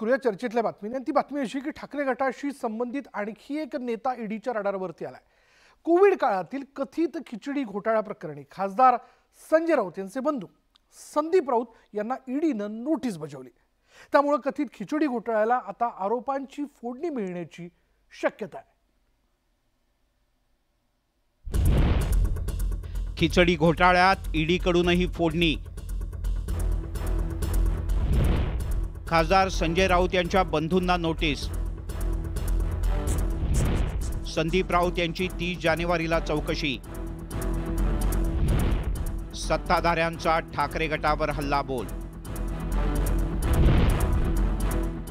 करूया चर्चेतल्या बातमीने. आणि ती बातमी अशी की ठाकरे गटाशी संबंधित आणखी एक नेता ईडीच्या रडारवरती आलाय. कोविड काळातील कथित खिचडी घोटाळा प्रकरणी खासदार संजय राऊत यांचे बंधू संदीप राऊत यांना ईडीनं नोटीस बजावली. त्यामुळं कथित खिचडी घोटाळ्याला आता आरोपांची फोडणी मिळण्याची शक्यता आहे. खिचडी घोटाळ्यात ईडीकडूनही फोडणी खासदार संजय राऊत यांच्या बंधूंना नोटीस. संदीप राऊत यांची तीस जानेवारीला चौकशी. सत्ताधाऱ्यांचा ठाकरे गटावर हल्लाबोल.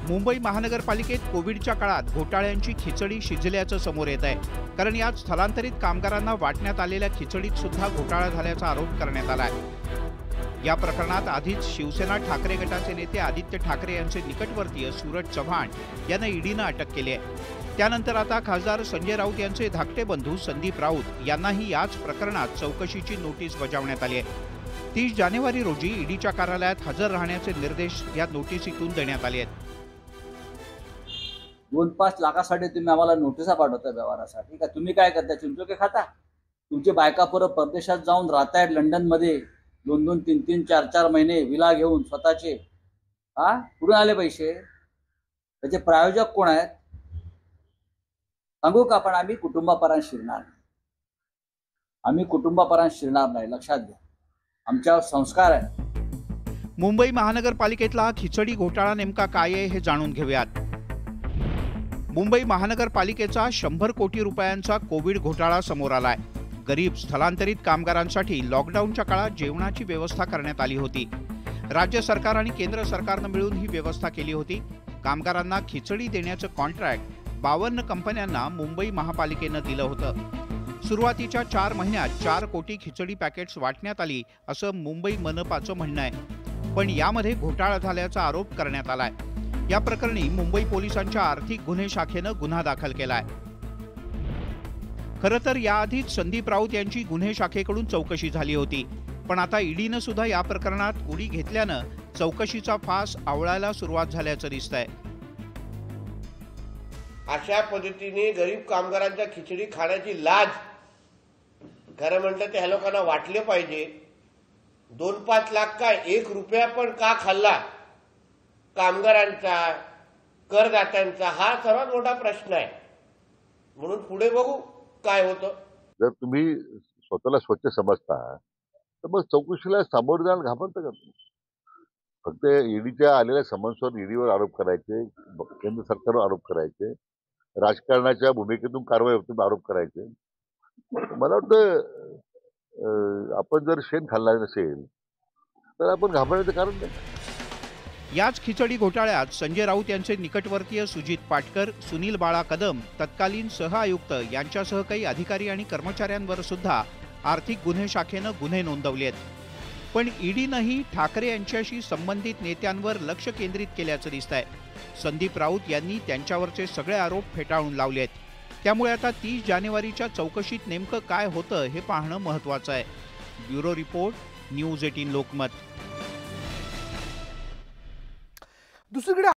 मुंबई महानगरपालिकेत कोविडच्या काळात घोटाळ्यांची खिचडी शिजल्याचं समोर येत आहे कारण यात स्थलांतरित कामगारांना वाटण्यात आलेल्या खिचडीत सुद्धा घोटाळा झाल्याचा आरोप करण्यात आला आहे या प्रकरणात आधीच शिवसेना ठाकरे गटाचे नेते आदित्य ठाकरे यांचे निकटवर्तीय सूरज चव्हाण यांना ईडीनं अटक केली आहे. त्यानंतर आता खासदार संजय राऊत यांचे धाकटे बंधू संदीप राऊत यांनाही याच प्रकरणात चौकशीची नोटीस बजावण्यात आली आहे. तीस जानेवारी रोजी ईडीच्या कार्यालयात हजर राहण्याचे निर्देश या नोटीसीतून देण्यात आले आहेत. दोन पाच लाखासाठी तुम्ही आम्हाला नोटिसा पाठवता व्यवहारासाठी. का तुम्ही काय करता चिंचोके खाता? तुमची बायका परत परदेशात जाऊन राहतायत लंडनमध्ये. दोन दोन तीन तीन चार चार महिने विला घेऊन स्वतःचे हा कुठून आले पैसे. त्याचे प्रायोजक कोण आहेत? सांगू का पण आम्ही कुटुंबापर्यंत शिरणार नाही. आम्ही कुटुंबापर्यंत शिरणार नाही. लक्षात घ्या. आमच्यावर संस्कार आहे मुंबई महानगरपालिकेतला खिचडी घोटाळा नेमका काय आहे हे जाणून घेऊयात. मुंबई महानगरपालिकेचा शंभर कोटी रुपयांचा कोविड घोटाळा समोर आलाय. गरीब स्थलांतरित कामगारांसाठी लॉकडाऊनच्या काळात जेवणाची व्यवस्था करण्यात आली होती. राज्य सरकार आणि केंद्र सरकारनं मिळून ही व्यवस्था केली होती. कामगारांना खिचडी देण्याचं कॉन्ट्रॅक्ट बावन्न कंपन्यांना मुंबई महापालिकेनं दिलं होतं. सुरुवातीच्या चार महिन्यात चार कोटी खिचडी पॅकेट्स वाटण्यात आली असं मुंबई मनपाचं म्हणणं आहे. पण यामध्ये घोटाळा झाल्याचा आरोप करण्यात आलाय. या प्रकरणी मुंबई पोलिसांच्या आर्थिक गुन्हे शाखेनं गुन्हा दाखल केला आहे खरं तर याआधीच संदीप राऊत यांची गुन्हे शाखेकडून चौकशी झाली होती. पण आता ईडीनं सुद्धा या प्रकरणात उडी घेतल्यानं चौकशीचा फास आवळायला सुरुवात झाल्याचं दिसतंय. अशा पद्धतीने गरीब कामगारांच्या खिचडी खाण्याची लाज खरं म्हणलं त्या ह्या लोकांना वाटले पाहिजे. दोन पाच लाख का एक रुपया पण का खाल्ला? कामगारांचा करदात्यांचा हा सर्वात मोठा प्रश्न आहे. म्हणून पुढे बघू. काय होतं? जर तुम्ही स्वतःला स्वच्छ समजता तर मग चौकशीला सामोरं जायला घाबरतं का तुम्ही? फक्त ईडीच्या आलेल्या समन्सवर ईडीवर आरोप करायचे केंद्र सरकारवर आरोप करायचे राजकारणाच्या भूमिकेतून कारवाई आरोप करायचे. मला वाटतं आपण जर शेण खाल्ला नसेल तर आपण घाबरण्याचं कारण नाही. याच खिचडी घोटाळ्यात संजय राऊत यांचे निकटवर्तीय सुजित पाटकर सुनील बाळा कदम तत्कालीन सह आयुक्त यांच्यासह काही अधिकारी आणि कर्मचाऱ्यांवर सुद्धा आर्थिक गुन्हे शाखेनं गुन्हे नोंदवले आहेत. पण ईडीनंही ठाकरे यांच्याशी संबंधित नेत्यांवर लक्ष केंद्रित केल्याचं दिसतंय. संदीप राऊत यांनी त्यांच्यावरचे सगळे आरोप फेटाळून लावले आहेत. त्यामुळे आता तीस जानेवारीच्या चौकशीत नेमकं काय होतं हे पाहणं महत्त्वाचं आहे. Bureau report news eighteen Lokmat. दुसरीकडे